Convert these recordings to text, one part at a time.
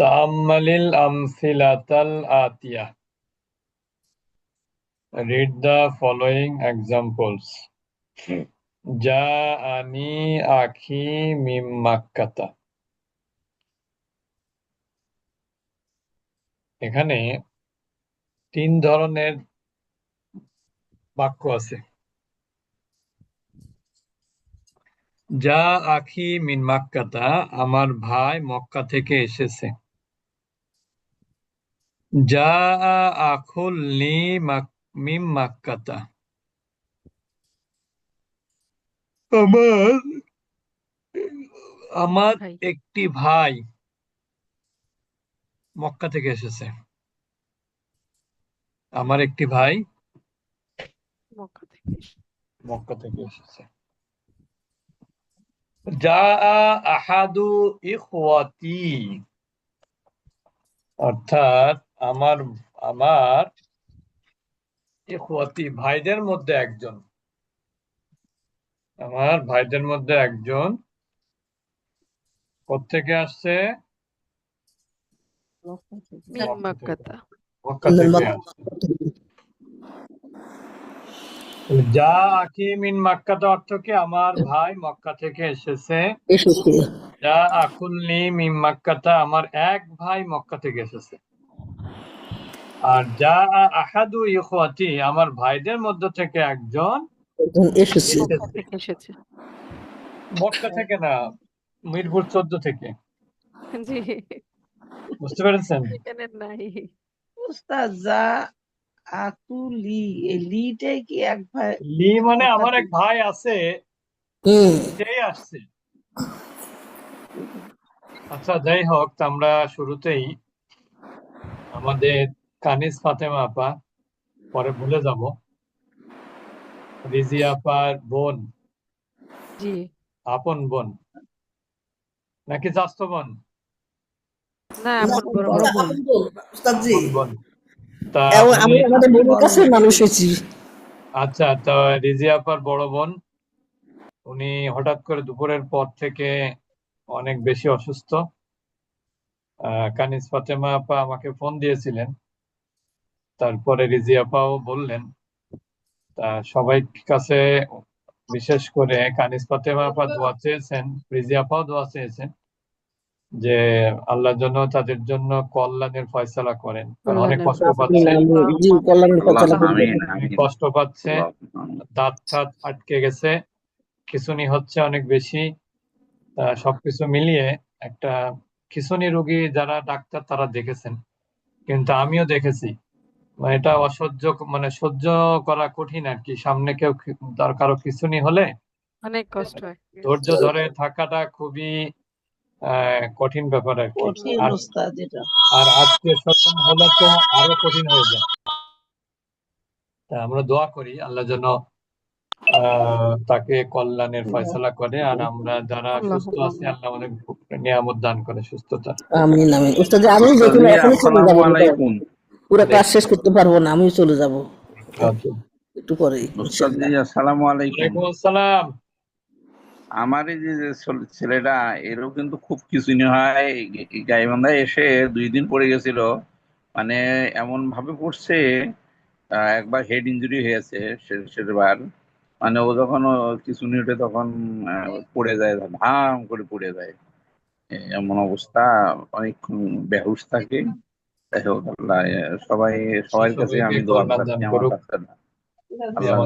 তাআম্মালিল আমসিলাতাল Atia. Read the following examples. জাআনি আখি মিম মাক্কাতা এখানে তিন ধরনের বাক্য আছে। যা আখি মিন মাক্কাতা আমার ভাই মক্কা থেকে এসেছে। যা আখুল লি মাক- মিম মাক্কাতা আমার আমার একটি ভাই মক্কা থেকে এসেছে। আমার একটি ভাই মক্কা থেকে মক্কা থেকে এসেছে। যা আহাদু ইখওয়াতি অর্থাৎ আমার আমার ইখওয়াতি ভাইদের মধ্যে একজন। আমার ভাইদের মধ্যে একজন কোত্থেকে আসছে? থেকে। আসছে। যা আকি মিন মাক্কাতে অর্থ কি? আমার ভাই মক্কা থেকে এসেছে। যা আকুলনি মিন মাক্কাতা আমার এক ভাই মক্কা থেকে এসেছে। আর যা আহাদু ইখওয়াতি আমার ভাইদের মধ্য থেকে একজন একজন এসেছে। এসেছে। মক্কা থেকে না মিরপুর চোদ্দ থেকে। জি। বুঝতে পেরেছেন? এখানে নাই। উস্তাদ যা আকুলি এই কি এক ভাই? লি মানে আমার এক ভাই আছে। হুম। সেই আসছে। আচ্ছা যাই হোক আমরা শুরুতেই আমাদের কানিজ ফাতেমা আপা পরে ভুলে যাব। রিজি আপার বোন। জি। আপন বোন। নাকি চাস্ত বোন? না এমন বড় বড় বোন। বোন তা আচ্ছা তো রিজি আপার বড় বোন উনি হঠাৎ করে দুপুরের পর থেকে অনেক বেশি অসুস্থ। আহ, কানিজ ফাতেমা আপা আমাকে ফোন দিয়েছিলেন। তারপরে রিজি আপাও বললেন তা সবাই কাছে বিশেষ করে কানিজ ফাতেমা আপা দোয়া চেয়েছেন রিজি আপাও দোয়া চেয়েছেন যে আল্লাহ যেন তাদের জন্য কল্যাণের ফয়সালা করেন অনেক কষ্ট পাচ্ছে। কষ্ট পাচ্ছে দাঁত টাত আটকে গেছে খিঁচুনি হচ্ছে অনেক বেশি। তা সবকিছু মিলিয়ে একটা খিঁচুনি রোগী যারা ডাক্তার তারা দেখেছেন কিন্তু আমিও দেখেছি মানে এটা অসহ্য মানে সহ্য করা কঠিন আর কি সামনে কেউ তার কারও খিঁচুনি হলে অনেক কষ্ট হয় ধৈর্য ধরে থাকাটা খুবই আহ কঠিন ব্যাপার আর কি। আর আর আজকে স্বজন হলে তো আরও কঠিন হয়ে যায়। তা আমরা দোয়া করি আল্লাহ যেন আহ তাকে কল্যাণের ফয়সালা করে। আর আমরা যারা সুস্থ আছি আল্লাহ অনেক নিয়ামত দান করে সুস্থতা। আমিন আমিন। উস্তাদ আমি দেখুন এখনই চলে যাব। পুরো কাজ শেষ করতে পারব না আমি চলে যাব। আচ্ছা। একটু পরেই আসসালামু আলাইকুম। আসসালাম। আমার এই যে ছেলেটা এরও কিন্তু খুব কিছুনি হয়। এই গাইবান্ধায় এসে দুই দিন পড়ে গেছিল। মানে এমন ভাবে পড়ছে আহ, একবার হেড ইনজুরি হয়েছে সেবার। মানে ও যখন কিছু উঠে তখন আহ, পড়ে যায় ভাম করে পড়ে যায়। এমন অবস্থা অনেকক্ষণ বেহুশ থাকে। যাই হোক আল্লাহ সবাই সবার কাছে সবাইকে আমি দোয়া কল্যাণ দান আমার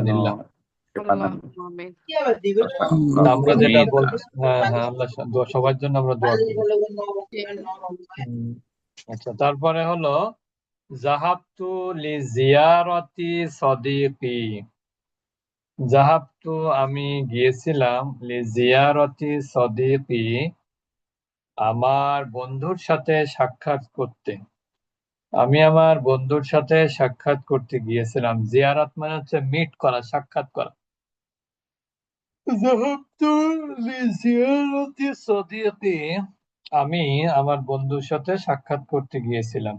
আমরা যেটা। বলছি হ্যাঁ হ্যাঁ আল্লাহ সবার জন্য আমরা দোয়া করি। আচ্ছা তারপরে হলো জাহাবতু লি জিয়ারতি সদিকি। জাহাবতু আমি গিয়েছিলাম লি জিয়ারতি সদিকি আমার বন্ধুর সাথে সাক্ষাৎ করতে। আমি আমার বন্ধুর সাথে সাক্ষাৎ করতে গিয়েছিলাম। জিয়ারাত মানে হচ্ছে মিট করা সাক্ষাৎ করা। আমি আমার বন্ধুর সাথে সাক্ষাৎ করতে গিয়েছিলাম।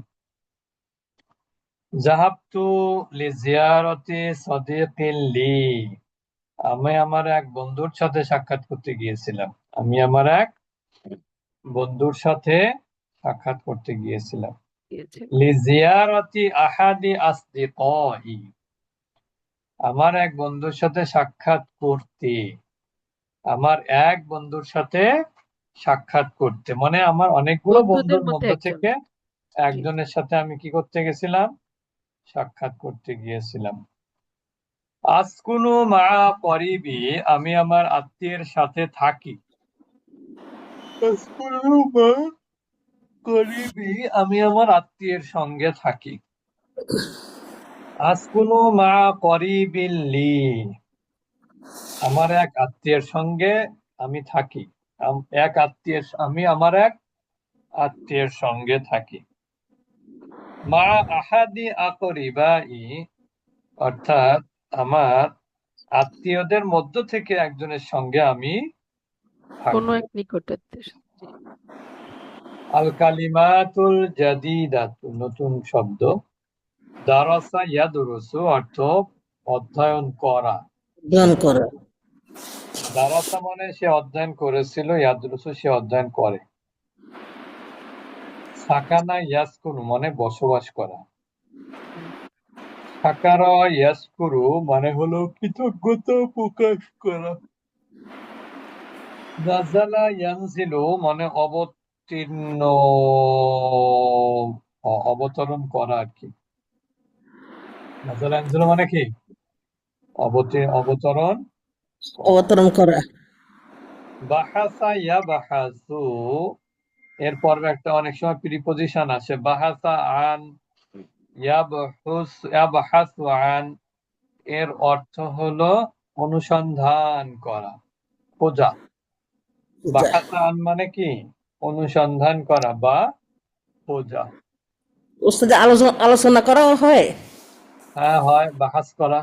জাহাবতু লি জিয়ারতি সদিকিন লি আমি আমার এক বন্ধুর সাথে সাক্ষাৎ করতে গিয়েছিলাম। আমি আমার এক বন্ধুর সাথে সাক্ষাৎ করতে গিয়েছিলাম। আমার এক বন্ধুর সাথে সাক্ষাৎ করতে। আমার এক বন্ধুর সাথে সাক্ষাৎ করতে। মানে আমার অনেকগুলো বন্ধুর মধ্যে থেকে একজনের সাথে আমি কি করতে গেছিলাম? সাক্ষাৎ করতে গিয়েছিলাম। আসকুনু মা করিবি আমি আমার আত্মীয়ের সাথে থাকি। আসকুনু মা করিবি আমি আমার আত্মীয়ের সঙ্গে থাকি। আজ আসকুনু মা করিবিল্লি আমার এক আত্মীয়ের সঙ্গে আমি থাকি। এক আত্মীয়ের আমি আমার এক আত্মীয়ের সঙ্গে থাকি। মা আহাদি আকরিবাই অর্থাৎ আমার আত্মীয়দের মধ্য থেকে একজনের সঙ্গে আমি কোনো এক নিকটাত্মীয় আল কালিমাতুল জাদিদাতু নতুন শব্দ। দারাসা ইয়াদুরুসু অর্থ অধ্যয়ন করা। অধ্যয়ন করা। দারাসা মানে সে অধ্যয়ন করেছিল ইয়াদুরুসু সে অধ্যয়ন করে। সাকানা ইয়াসকুরু মানে বসবাস করা। সাকারা ইয়াসকুরু মানে হলো কৃতজ্ঞতা প্রকাশ করা। নাজালা ইয়ানজিলু মানে অবতীর্ণ অবতরণ করা আর কি। মানে কি? অবতীর্ণ অবতরণ অবতরণ করা। বাহাসা ইয়া বাহাসু। এর পর্বে একটা অনেক সময় প্রিপোজিশন আসে। বাহাসা আন ইয়াবহাসু আন। এর অর্থ হলো অনুসন্ধান করা খোঁজা বাহাসা আন মানে কি? অনুসন্ধান করা বা খোঁজা ওস্তাদ আলোচনা আলোচনা করাও হয়? হ্যাঁ হয় বাহাস করা।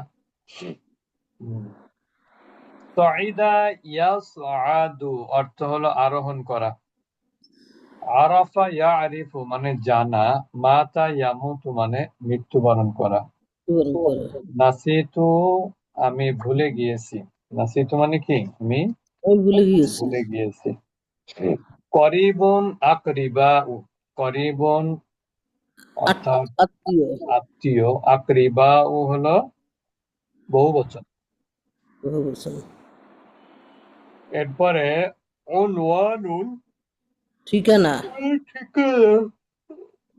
সঈদা ইয়াসআদু অর্থ হলো আরোহণ করা। আরাফা ইয়ারিফু মানে জানা মাতা ইয়ামুতু মানে মৃত্যুবরণ করা। করা নাসিতু আমি ভুলে গিয়েছি। নাসিতু মানে কি? আমি আমি ভুলে গিয়েছি। ভুলে গিয়েছি। করিবুন আকরিবা করিবন অর্থাৎ আত্মীয়। আত্মীয় আকরিবাউ হলো বহু বচন বহু বচন। এরপরে উনওয়ানুন ঠিকানা? ঠিকানা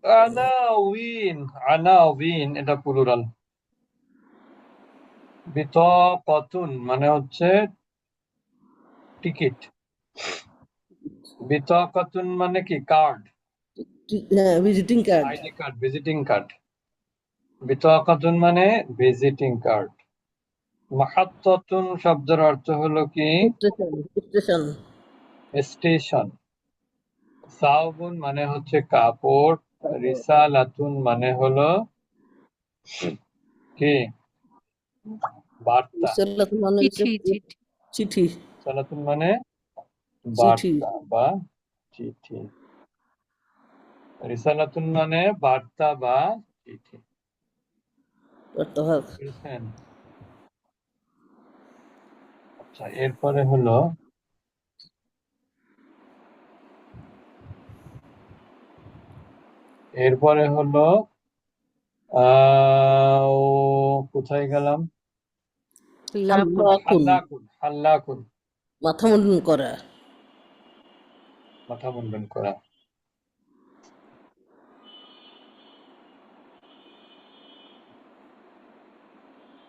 আনাউইন আনাউইন এটা প্লুরাল বিতাকাতুন মানে হচ্ছে টিকিট। বিতাকাতুন মানে কি? Card visiting card ID card visiting card বিতাকাতুন মানে ভিজিটিং কার্ড মাহাত্তাতুন শব্দের অর্থ হলো কি? স্টেশন স্টেশন স্টেশন সাউবুন মানে হচ্ছে কাপড় রিসালাতুন মানে হলো কি? বার্তা। মানে চিঠি চিঠি। চিঠি। রিসালাতুন মানে। বার্তা বা চিঠি। রিসালাতুন মানে বার্তা বা চিঠি। আচ্ছা এরপরে হলো এরপরে হলো কোথায় গেলাম? লাকুন লাকুন হাল্লাকুন হাল্লাকুন। মাথা মুন্ডন করা। মাথা মুন্ডন করা।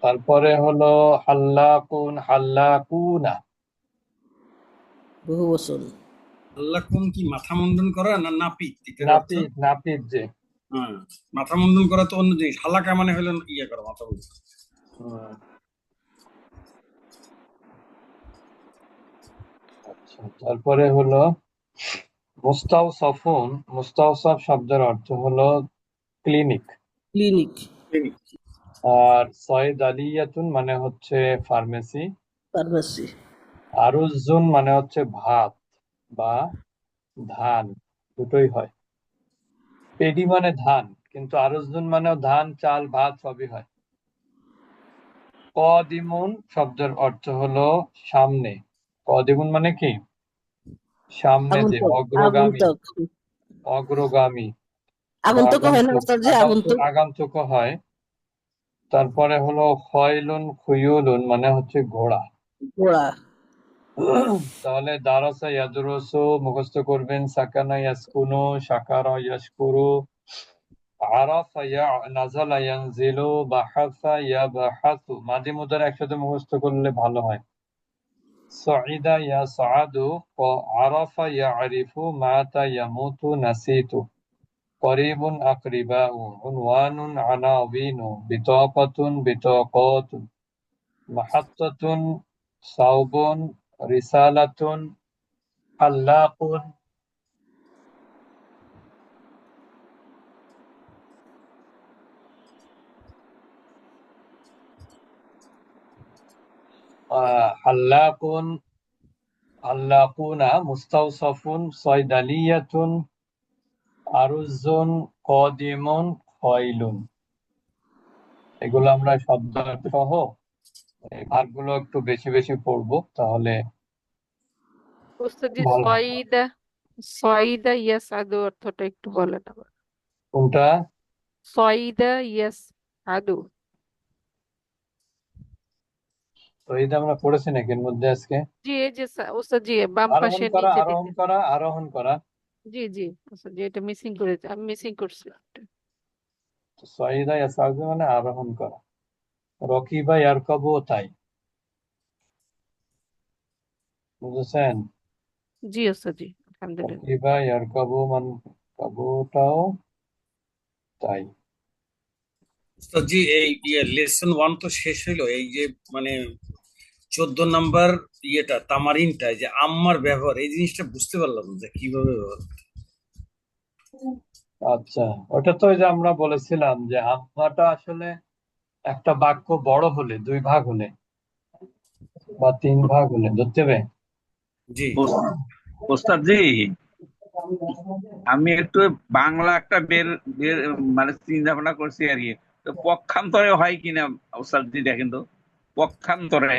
তারপরে হলো হাল্লাকুন হাল্লাকুনা। বহু বচন আল্লাহ কোন কি মাথা মুন্ডন করা না নাপিত? নাপিত নাপিত যে। হ্যাঁ মাথা মুন্ডন করা তো অন্য জিনিস। হালাকা মানে হলো ইয়ে করা মাথা মুন্ডন। হুম। আচ্ছা তারপরে হলো মুস্তাওসাফুন মুস্তাওসাফ শব্দের অর্থ হলো ক্লিনিক ক্লিনিক আর সয়েদ আলিয়াতুন মানে হচ্ছে ফার্মেসি ফার্মেসি আরুজুন মানে হচ্ছে ভাত বা ধান দুটোই হয়। পেডি মানে ধান কিন্তু আরুজুন মানেও ধান চাল ভাত সবই হয়। কদিমুন শব্দের অর্থ হলো সামনে। কদিমুন মানে কি? সামনে যে অগ্রগামী অগ্রগামী আগন্তুক হয় না আগন্তুক আগন্তুক হয়। তারপরে হলো খয়লুন খুয়ুলুন মানে হচ্ছে ঘোড়া। ঘোড়া। তাহলে দারাসা ইয়াদরুসু মুখস্থ করবেন সাকানা ইয়াসকুনু শাকারা ইয়াশকুরু আরাফা ইয়া নাজালা ইয়ানজিলু বাহাসা মাদি মুদ্রা একসাথে মুখস্থ করলে ভালো হয়। সঈদা ইয়াসআদু আরাফা ইয়ারিফু মাতা ইয়ামুতু নাসিতু করিবুন আকরিবাউ উনওয়ানুন আনাবিনু বিতাকাতুন বিতাকাতুন মাহাত্তাতুন সাউবুন রিসালাতুন হাল্লাকুন হাল্লাকুন হাল্লাকুনা মুস্তাওসাফুন সয়দালিয়াতুন আরুজুন কদিমুন খয়লুন। এগুলো আমরা শব্দ সহ ভাগগুলো একটু বেশি বেশি পড়ব তাহলে সয়দা সয়দা ইয়াসআদু অর্থটা একটু বলেন আবার। কোনটা? সয়দা ইয়াসআদু তো এইটা আমরা পড়েছি নাকি এর মধ্যে আজকে? জি এই যে সা- ওস্তাদজি বাম আরোহণ পাশে করা নিচে আরোহণ করা আরোহণ করা। জি জি ওস্তাদজি এটা মিসিং করেছে আমি মিসিং এটা। তো সয়দা ইয়াসাউদু মানে আরোহণ করা। রকিবা ইয়ারকাবু তাই। বুঝেছেন? জি ওস্তাদজি আলহামদুলিল্লাহ। রকিবা ইয়ারকাবু মান কাবুটাও তাই। জি এই ইয়ে লেসন ওয়ান তো শেষ হইল এই যে মানে চোদ্দ নাম্বার ইয়েটা তামারিনটা যে আম্মার ব্যবহার এই জিনিসটা বুঝতে পারলাম না যে কীভাবে ব্যবহার আচ্ছা ওটা তো যে আমরা বলেছিলাম যে আম্মাটা আসলে একটা বাক্য বড় হলে দুই ভাগ হলে বা তিন ভাগ হলে ধরতে হবে? জি। ওস্তাদ জি আমি একটু বাংলা একটা বের বের মানে চিন্তা ভাবনা করছি আর কি। তো পক্ষান্তরে হয় কিনা ওস্তাদ জি দেখেন তো। পক্ষান্তরে